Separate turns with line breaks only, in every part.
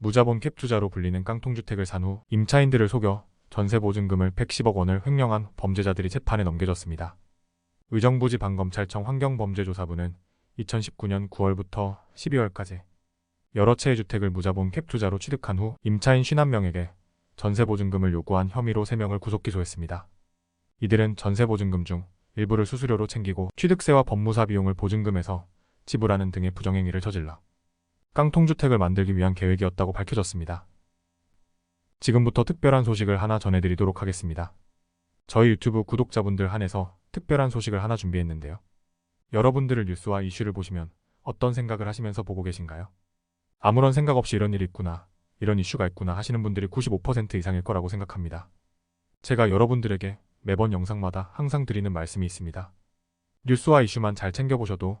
무자본 캡 투자로 불리는 깡통주택을 산 후 임차인들을 속여 전세 보증금을 110억 원을 횡령한 범죄자들이 재판에 넘겨졌습니다. 의정부 지방검찰청 환경범죄조사부는 2019년 9월부터 12월까지 여러 채의 주택을 무자본 캡 투자로 취득한 후 임차인 51명에게 전세 보증금을 요구한 혐의로 3명을 구속 기소했습니다. 이들은 전세 보증금 중 일부를 수수료로 챙기고 취득세와 법무사 비용을 보증금에서 지불하는 등의 부정행위를 저질러 깡통주택을 만들기 위한 계획이었다고 밝혀졌습니다. 지금부터 특별한 소식을 하나 전해드리도록 하겠습니다. 저희 유튜브 구독자분들 한해서 특별한 소식을 하나 준비했는데요. 여러분들을 뉴스와 이슈를 보시면 어떤 생각을 하시면서 보고 계신가요? 아무런 생각 없이 이런 일이 있구나, 이런 이슈가 있구나 하시는 분들이 95% 이상일 거라고 생각합니다. 제가 여러분들에게 매번 영상마다 항상 드리는 말씀이 있습니다. 뉴스와 이슈만 잘 챙겨보셔도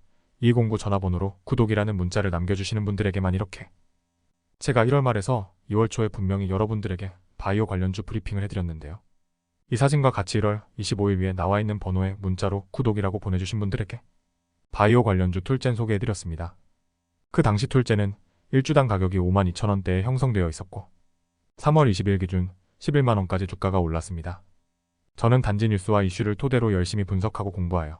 010-5638-2209 전화번호로 구독이라는 문자를 남겨주시는 분들에게만 이렇게 제가 1월 말에서 2월 초에 분명히 여러분들에게 바이오 관련주 브리핑을 해드렸는데요. 이 사진과 같이 1월 25일 위에 나와 있는 번호에 문자로 구독이라고 보내주신 분들에게 바이오 관련주 툴젠 소개해드렸습니다. 그 당시 툴젠은 1주당 가격이 52,000원대에 형성되어 있었고 3월 20일 기준 11만원까지 주가가 올랐습니다. 저는 단지 뉴스와 이슈를 토대로 열심히 분석하고 공부하여